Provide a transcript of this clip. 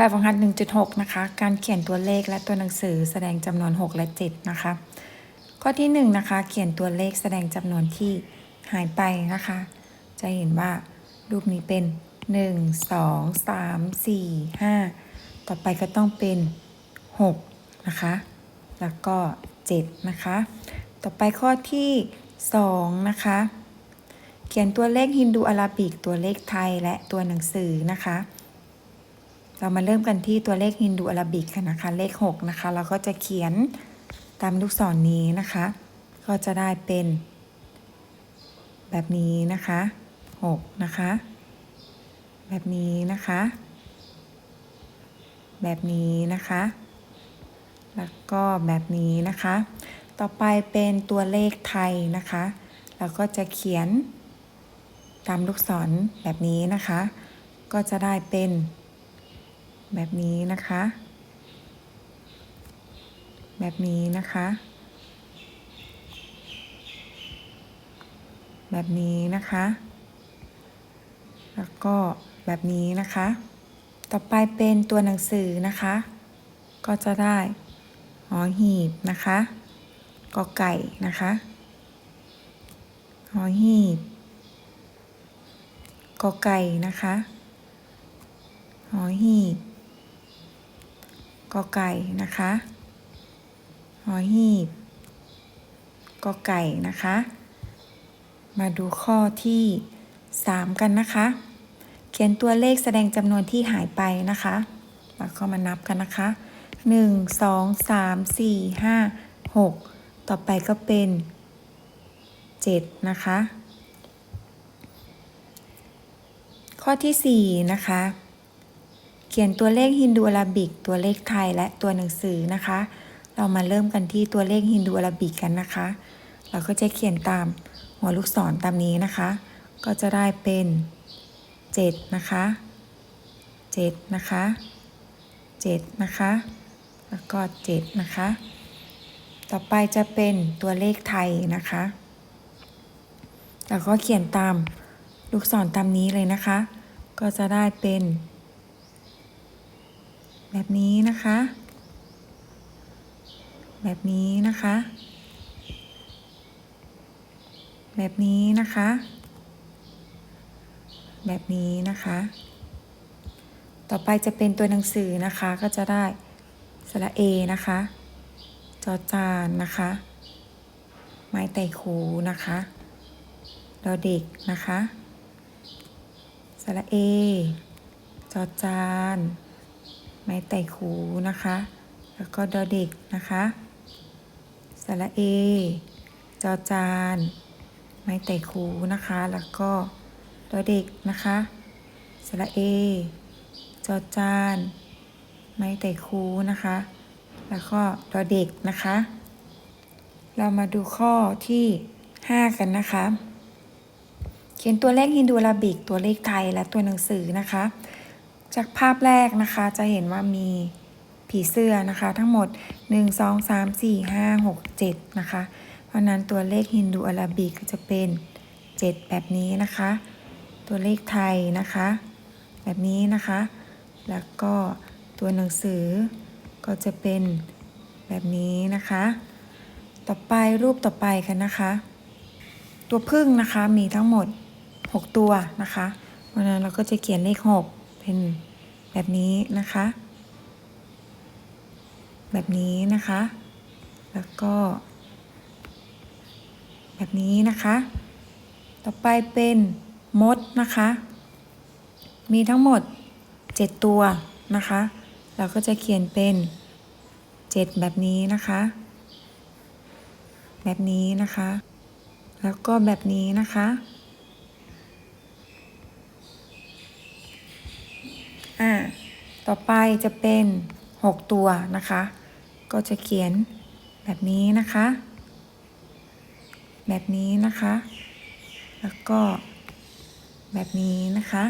แบบฝึกหัด 1.6 นะคะ การเขียนตัวเลขและตัวหนังสือแสดงจำนวน 6 และ 7 นะคะ ข้อที่ 1 นะคะ เขียนตัวเลขแสดงจำนวนที่หายไปนะคะ จะเห็นว่ารูปนี้เป็น 1 2 3 4 5 ต่อไปก็ต้องเป็น 6 นะคะ แล้วก็ 7 นะคะ ต่อไปข้อที่ 2 นะคะ เขียนตัวเลขฮินดูอาราบิก ตัวเลขไทยและตัวหนังสือนะคะ เรามาเริ่มกันที่ตัวเลขฮินดูอาราบิกกันนะคะ เลข 6 นะคะ เราก็จะเขียนตามลูกศรนนี้นะคะ ก็จะได้เป็น แบบนี้นะคะ 6 นะคะ แบบนี้นะคะ แบบนี้นะคะ แล้วก็แบบนี้นะคะ ต่อไปเป็นตัวเลขไทยนะคะ เราก็จะเขียนตามลูกศรแบบนี้นะคะ ก็จะได้เป็น แบบนี้นะคะ แบบนี้นะคะ แบบนี้นะคะ แล้วก็แบบนี้นะคะ ต่อไปเป็นตัวหนังสือนะคะ ก็จะได้หอหีบนะคะกอไก่นะคะหอหีบกอไก่นะคะหอหีบ กอไก่นะคะหอหีบกอไก่นะคะ มาดูข้อที่ 3 กันนะคะ เขียนตัวเลขแสดงจำนวนที่หายไปนะคะมาเข้ามานับกันนะคะ 1 2 3 4 5 6 ต่อไปก็เป็น 7 นะคะ ข้อที่ 4 นะคะ ขียนตัวเลขฮินดูอาราบิก ตัวเลขไทยและตัวหนังสือนะคะ เรามาเริ่มกันที่ตัวเลขฮินดูอาราบิกกันนะคะ เราก็จะเขียนตามหัวลูกศรตามนี้นะคะ ก็จะได้เป็น 7 นะคะ 7 นะคะ 7 นะคะ แล้วก็ 7 นะคะ ต่อไปจะเป็นตัวเลขไทยนะคะแล้วก็เขียนตามลูกศรตามนี้เลยนะคะ ก็จะได้เป็น แบบนี้นะคะ แบบนี้นะคะ แบบนี้นะคะ แบบนี้นะคะ ต่อไปจะเป็นตัวหนังสือนะคะก็จะได้สระเอนะคะ จอจานนะคะ ไม้ไต่คูนะคะดอเด็กนะคะสระเอ จอจาน ไม้ไต่คูนะคะ แล้วก็ดอเด็กนะคะสระเอ จอจาน ไม้ไต่คูนะคะ แล้วก็ดอเด็กนะคะสระเอ จอจาน ไม้ไต่คูนะคะ แล้วก็ดอเด็กนะคะ เรามาดูข้อที่ 5 กันนะคะ เขียนตัวเลขฮินดูอาราบิกตัวเลขไทยและตัวหนังสือนะคะ จากภาพแรกนะคะจะเห็นว่ามีผีเสื้อนะคะ ทั้งหมด 1 2 3 4 5 6 7 นะคะ เพราะนั้นตัวเลขฮินดูอาราบิกก็จะเป็น 7 แบบนี้นะคะ ตัวเลขไทยนะคะ แบบนี้นะคะ แล้วก็ตัวหนังสือก็จะเป็นแบบนี้นะคะ ต่อไปรูปต่อไปกันนะคะ ตัวพึ่งนะคะมีทั้งหมด 6 ตัวนะคะ เพราะฉะนั้นเราก็จะเขียนเลข 6 เป็นแบบนี้นะคะ แบบนี้นะคะ แล้วก็ แบบนี้นะคะ ต่อไปเป็นมดนะคะ มีทั้งหมด 7 ตัวนะคะ เราก็จะเขียนเป็น 7 แบบนี้นะคะ แบบนี้นะคะ แล้วก็แบบนี้นะคะ อ่าต่อไปจะเป็น 6 ตัวนะคะ ก็จะเขียนแบบนี้นะคะ แบบนี้นะคะ แล้วก็แบบนี้นะคะ